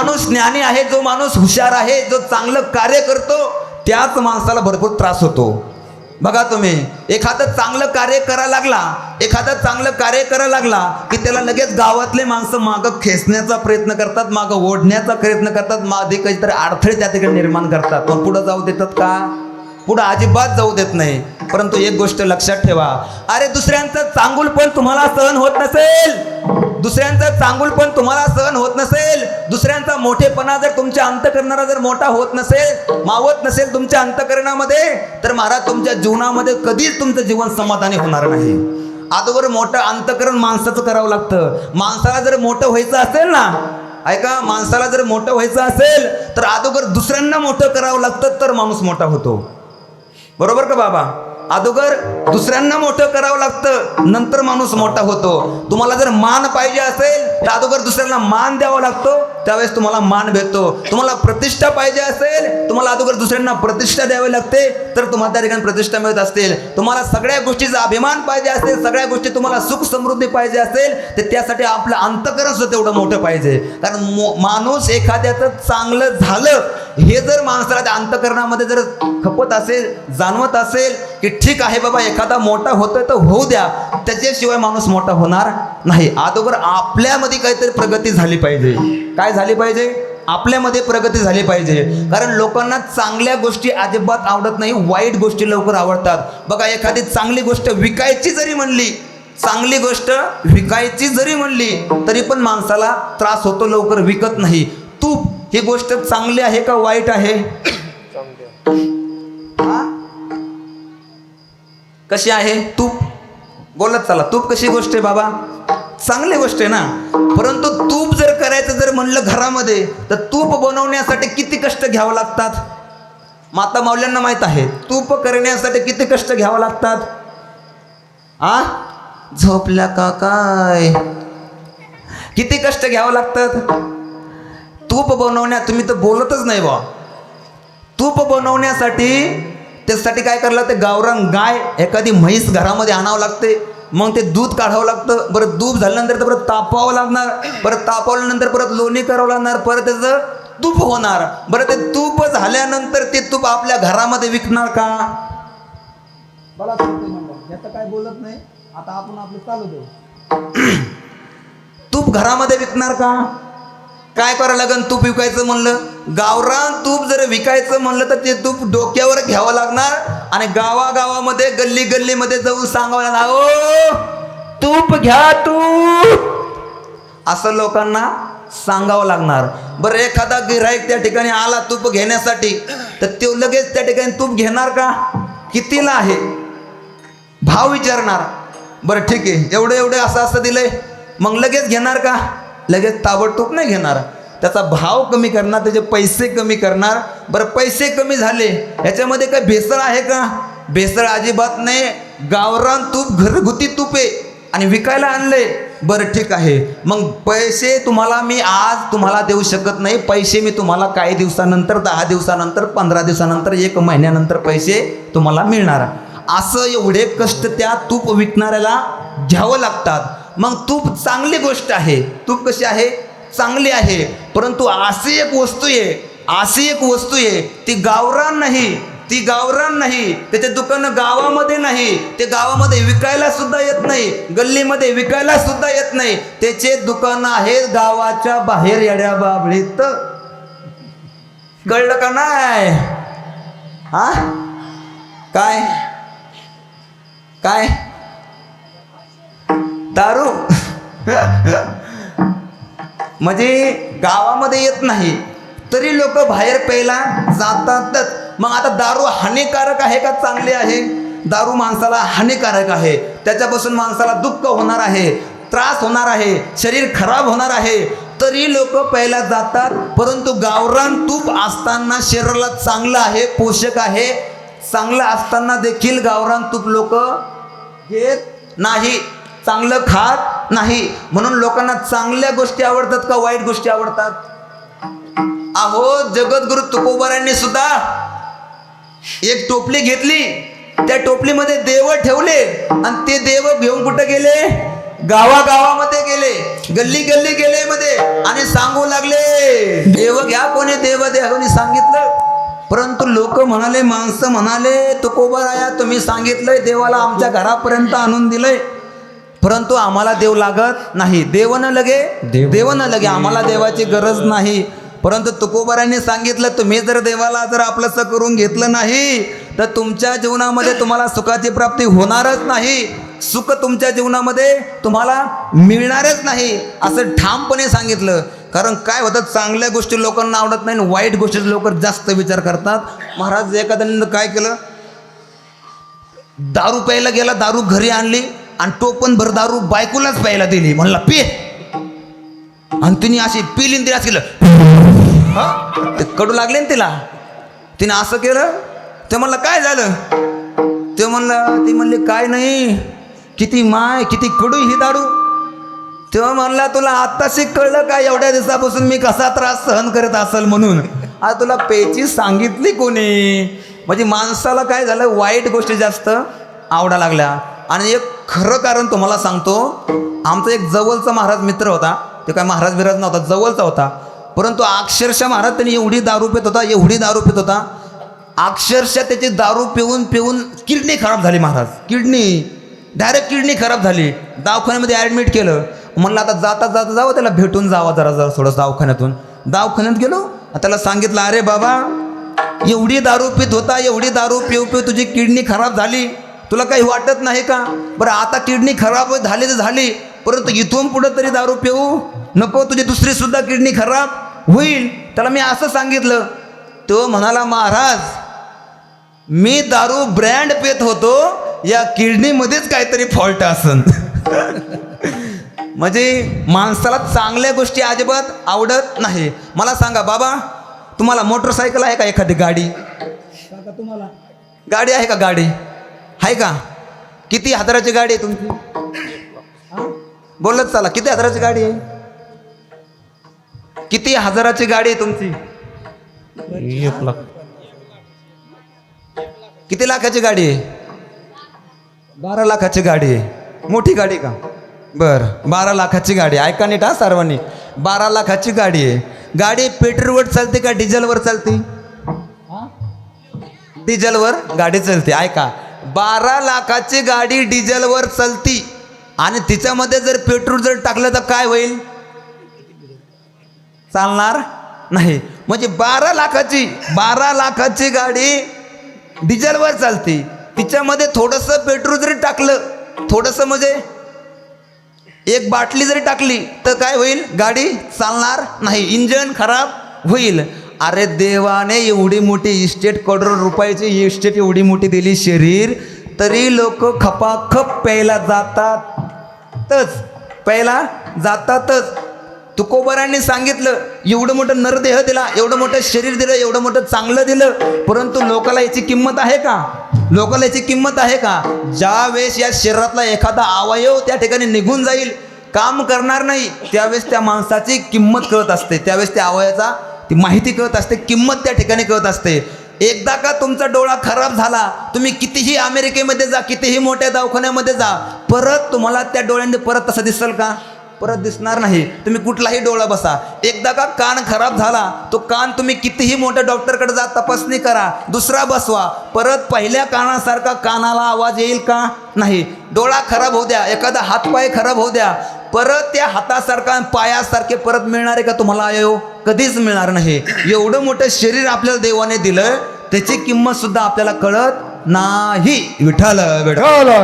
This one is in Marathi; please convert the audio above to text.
माणूस ज्ञानी आहे जो माणूस हुशार आहे जो चांगलं कार्य करतो त्याच माणसाला भरपूर त्रास होतो. बघा तुम्ही एखादं चांगलं कार्य करा लागला एखादं चांगलं कार्य करा लागला की त्याला लगेच गावातले माणसं मागं खेचण्याचा प्रयत्न करतात मागं ओढण्याचा प्रयत्न करतात मागे काहीतरी अडथळे त्या ठिकाणी निर्माण करतात. पण पुढं जाऊ देतात का? पुढं अजिबात जाऊ देत नाही. परंतु एक गोष्ट लक्षात ठेवा. अरे दुसऱ्यांचं चांगुलपण तुम्हाला सहन होत नसेल. दुसऱ्यांचं चांगुलपण तुम्हाला सहन होत नसेल. दुसऱ्यांचा मोठेपणा जर तुमच्या अंतकरणाला जर मोठा होत नसेल मावत नसेल तुमच्या अंतकरणामध्ये तर महाराज तुमच्या जीवनामध्ये कधीच तुमचं जीवन समाधानी होणार नाही. अगोदर मोठं अंतकरण माणसाचं करावं लागतं. माणसाला जर मोठं व्हायचं असेल ना ऐका माणसाला जर मोठं व्हायचं असेल तर अगोदर दुसऱ्यांना मोठं करावं लागतं तर माणूस मोठा होतो. बरोबर का बाबा? अगोदर दुसऱ्यांना मोठं करावं लागतं. नंतर माणूस मोठा होतो. तुम्हाला जर मान पाहिजे असेल तर अगोदर दुसऱ्यांना मान द्यावा लागतो. त्यावेळेस तुम्हाला मान भेटतो. तुम्हाला प्रतिष्ठा पाहिजे असेल तुम्हाला अगोदर दुसऱ्यांना प्रतिष्ठा द्यावी लागते तर तुम्हाला त्या ठिकाणी प्रतिष्ठा मिळत असतील. तुम्हाला सगळ्या गोष्टीचा अभिमान पाहिजे असेल सगळ्या गोष्टी तुम्हाला सुख समृद्धी पाहिजे असेल तर त्यासाठी आपलं अंतकरण सुद्धा तेवढं मोठं पाहिजे. कारण मो- माणूस एखाद्याचं चांगलं झालं हे जर माणसाला त्या अंतकरणामध्ये जर खपत असेल जाणवत असेल की ठीक आहे बाबा एखादा मोठा होतोय तर होऊ द्या. त्याच्याशिवाय माणूस मोठा होणार नाही. अगोदर आपल्यामध्ये काहीतरी प्रगती झाली पाहिजे. काय झाली पाहिजे? आपल्यामध्ये प्रगती झाली पाहिजे. कारण लोकांना चांगल्या गोष्टी अजिबात आवडत नाही वाईट गोष्टी लवकर आवडतात. बघा एखादी चांगली गोष्ट विकायची जरी म्हणली चांगली गोष्ट विकायची जरी म्हणली तरी पण माणसाला त्रास होतो लवकर विकत नाही. तूप ही गोष्ट चांगली आहे का वाईट आहे? कशी आहे? तूप? बोलत चला. तूप कशी गोष्ट आहे बाबा? चांगली गोष्ट आहे ना? परंतु तूप जर करायचं जर म्हणलं घरामध्ये तर तूप बनवण्यासाठी किती कष्ट घ्यावं लागतात? माता माऊल्यांना माहीत आहे. तूप करण्यासाठी किती कष्ट घ्यावं लागतात? आ? झोपल्या का काय? किती कष्ट घ्यावं लागतात? तूप बनवण्यात तुम्ही तर बोलतच नाही बा तूप बनवण्यासाठी त्यासाठी काय करायला लागते? गावरान गाय एखादी म्हैस घरामध्ये आणावं लागते. मग ते दूध काढावं लागतं. बरं दूध झाल्यानंतर तर परत तापवावं लागणार. परत तापवल्यानंतर परत लोणी करावं लागणार. परत त्याचं तूप होणार. बरं ते तूप झाल्यानंतर ते तूप आपल्या घरामध्ये विकणार का? मला याचं काय बोलत नाही. आता आपण आपलं चालू देऊ. तूप घरामध्ये विकणार का? काय करावं लागन? तूप विकायचं म्हणलं. गावरान तूप जर विकायचं म्हणलं तर ते तूप डोक्यावर घ्यावं लागणार आणि गावागावामध्ये गल्ली गल्लीमध्ये जाऊन सांगावं लागणार ओ तूप घ्या तूप. असं लोकांना सांगावं लागणार. बरं एखादा गिराईक त्या ठिकाणी आला तूप घेण्यासाठी तर तो लगेच त्या ठिकाणी तूप घेणार का? कितीला आहे? भाव विचारणार. बरं ठीक आहे. एवढं एवढं असं असं दिलंय. मग लगेच घेणार का? लगेच ताबडतोब नाही घेणार. त्याचा भाव कमी करणार त्याचे पैसे कमी करणार. बरं पैसे कमी झाले याच्यामध्ये काय भेसळ आहे का? भेसळ अजिबात नाही. गावरान तूप घरगुती तूप आहे. आणि विकायला आणलंय. बरं ठीक आहे. मग पैसे तुम्हाला मी आज तुम्हाला देऊ शकत नाही. पैसे मी तुम्हाला काही दिवसानंतर दहा दिवसानंतर पंधरा दिवसानंतर एक महिन्यानंतर पैसे तुम्हाला मिळणार. असं एवढे कष्ट त्या तूप विकणाऱ्याला घ्यावं लागतात. मग तूप चांगली गोष्ट आहे. तूप कशी आहे? चांगली आहे. परंतु अशी एक वस्तू आहे. अशी एक वस्तू आहे. ती गावरान नाही. ती गावरान नाही. त्याचे दुकानं गावामध्ये नाही. ते गावामध्ये विकायला सुद्धा येत नाही. गल्लीमध्ये विकायला सुद्धा येत नाही. त्याचे दुकान आहेत गावाच्या बाहेर येड्या बाबळीत. कळलं का नाही? हा? काय? काय? दारू? म्हणजे गावामध्ये येत नाही. तरी लोक बाहेर प्यायला जातातच. मग आता दारू हानिकारक आहे का चांगली आहे? दारू माणसाला हानिकारक आहे. त्याच्यापासून माणसाला दुःख होणार आहे त्रास होणार आहे शरीर खराब होणार आहे. तरी लोक प्यायला जातात परंतु गावरान तूप असताना शरीराला चांगलं आहे पोषक आहे. चांगलं असताना देखील गावरान तूप लोक घेत नाही. चांगलं खात नाही. म्हणून लोकांना चांगल्या गोष्टी आवडतात का वाईट गोष्टी आवडतात? अहो जगद्गुरु तुकोबारांनी सुद्धा एक टोपली घेतली. त्या टोपलीमध्ये देव ठेवले आणि ते देव घेऊन कुठं गेले? गावागावामध्ये गेले. गल्ली गल्ली गेले मध्ये आणि सांगू लागले देव घ्या कोणी देव द्या. कोणी सांगितलं. परंतु लोक म्हणाले माणसं म्हणाले तुकोबाराया तुम्ही सांगितलंय देवाला आमच्या घरापर्यंत आणून दिलंय. परंतु आम्हाला देव लागत नाही. देव न लगे देव- न लगे. आम्हाला देवाची गरज नाही. परंतु तुकोबारांनी सांगितलं तुम्ही जर देवाला जर आपलंसं करून घेतलं नाही तर तुमच्या जीवनामध्ये तुम्हाला सुखाची प्राप्ती होणारच नाही. सुख तुमच्या जीवनामध्ये तुम्हाला मिळणारच नाही. असं ठामपणे सांगितलं. कारण काय होतं चांगल्या गोष्टी लोकांना आवडत नाही आणि वाईट गोष्टी लोक जास्त विचार करतात. महाराज एखाद्याने काय केलं? दारू प्यायला गेला दारू घरी आणली. आणि तो भर दारू बायकोलाच प्यायला दिली. म्हणला पे. आणि तिने अशी पिली आणि असं केलं. ते कडू लागले ना तिला. तिने असं केलं. ते म्हणलं काय झालं? ते म्हणलं ती म्हणली काय नाही. किती माय किती कडू ही दारू. तेव्हा म्हणला तुला आत्ताशी कळलं काय एवढ्या दिवसापासून मी कसा त्रास सहन करत असेल म्हणून? आज तुला पेची सांगितली कोणी? म्हणजे माणसाला काय झालं वाईट गोष्टी जास्त आवडा लागल्या. आणि एक खरं कारण तुम्हाला सांगतो आमचा एक जवळचा महाराज मित्र होता ते काय महाराज बिराज नव्हता जवळचा होता. परंतु अक्षरशः महाराज त्यांनी एवढी दारू पित होता एवढी दारू पित होता अक्षरशः त्याची दारू पिऊन पिऊन किडनी खराब झाली महाराज. किडनी डायरेक्ट किडनी खराब झाली. दवाखान्यामध्ये ॲडमिट केलं. म्हणलं आता जाता जाता जावं त्याला भेटून जावं जरा जरा थोडं दवाखान्यातून. दवाखान्यात गेलो त्याला सांगितलं अरे बाबा एवढी दारू पित होता एवढी दारू पिऊ पिऊ तुझी किडनी खराब झाली. तुला काही वाटत नाही का? बरं आता किडनी खराब झाली तर झाली परंतु इथून पुढं तरी दारू पिऊ? नको तुझी दुसरी सुद्धा किडनी खराब होईल. त्याला मी असं सांगितलं. तो म्हणाला महाराज मी दारू ब्रँड पेत होतो या किडनीमध्येच काहीतरी फॉल्ट असन. म्हणजे माणसाला चांगल्या गोष्टी अजिबात आवडत नाही. मला सांगा बाबा तुम्हाला मोटरसायकल आहे का एखादी गाडी? तुम्हाला. गाडी आहे का गाडी? आहे का? किती हजाराची गाडी आहे तुमची? बोलत चला किती हजाराची गाडी आहे? किती हजाराची गाडी आहे तुमची? एक लाख. किती लाखाची गाडी आहे? बारा लाखाची गाडी आहे. मोठी गाडी का? बर बारा लाखाची गाडी आहे. ऐका नीट हा सर्वांनी. बारा लाखाची गाडी आहे. गाडी पेट्रोलवर चालते का डिझेलवर चालते? डिझेलवर गाडी चालते. ऐका बारा लाखाची गाडी डिझेलवर चालती. आणि तिच्यामध्ये जर पेट्रोल जर टाकलं तर काय होईल? चालणार नाही. म्हणजे बारा लाखाची बारा लाखाची गाडी डिझेलवर चालते. तिच्यामध्ये थोडंसं पेट्रोल जरी टाकलं थोडंसं म्हणजे एक बाटली जरी टाकली तर काय होईल? गाडी चालणार नाही. इंजन खराब होईल. अरे देवाने एवढी मोठी इस्टेट करोड रुपयाची इस्टेट एवढी मोठी दिली शरीर तरी लोक खपाखप प्यायला जातातच प्यायला जातातच. तुकोबरांनी सांगितलं एवढं मोठं नरदेह दिला एवढं मोठं शरीर दिलं एवढं मोठं चांगलं दिलं परंतु लोकाला याची किंमत आहे का? लोकाला याची किंमत आहे का? ज्या वेळेस या शरीरातला एखादा अवयव त्या ठिकाणी निघून जाईल काम करणार नाही त्यावेळेस त्या माणसाची किंमत कळत असते. त्यावेळेस त्या अवयवाचा ती माहिती कळत असते किंमत त्या ठिकाणी कळत असते. एकदा का तुमचा डोळा खराब झाला तुम्ही कितीही अमेरिकेमध्ये जा कितीही मोठ्या दवाखान्यामध्ये जा परत तुम्हाला त्या डोळ्यांनी परत तसं दिसेल का? परत दिसणार नाही. तुम्ही कुठलाही डोळा बसा. एकदा का कान खराब झाला तो कान तुम्ही कितीही मोठ्या डॉक्टरकडे जा तपासणी करा दुसरा बसवा. परत पहिल्या कानासारखा कानाला आवाज येईल का? नाही. डोळा खराब होऊ द्या. एखादा हातपाय खराब होऊ द्या. परत त्या हातासारखा पायासारखे परत मिळणार आहे का तुम्हाला अयो कधीच मिळणार नाही. एवढं मोठं शरीर आपल्याला देवाने दिलं त्याची किंमत सुद्धा आपल्याला कळत नाही. विठ्ठला विठ्ठला.